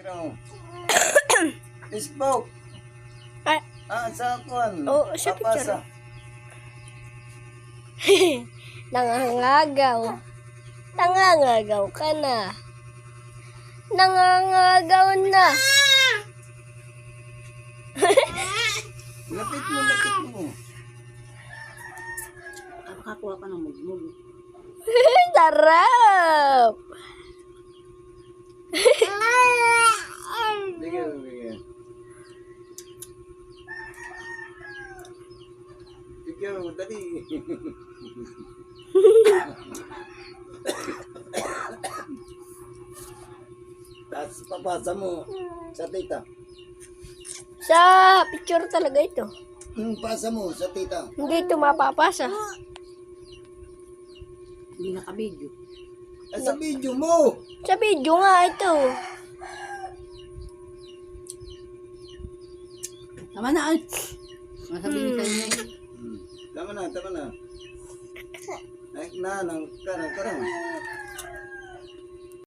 Pero, Facebook. Ah, Ah, sa kuan. Oo, sa Papasa. nangangagaw. Nangangagaw ka na. Nangangagaw na. Lapit mo, lapit mo. Makakuha ka ng mugmug. Sarap! Sige, dali. Tapos papasa mo sa tita. Sa picture talaga ito. Hmm, pasa mo sa tita. Hindi ito mapapasa. Hindi nakabidyo. Eh, sa video mo. Sa video nga ito. Tama na. Masabihin sa inyo. Hmm. Tama na, tama na. Ay, na, nang, karang, karang.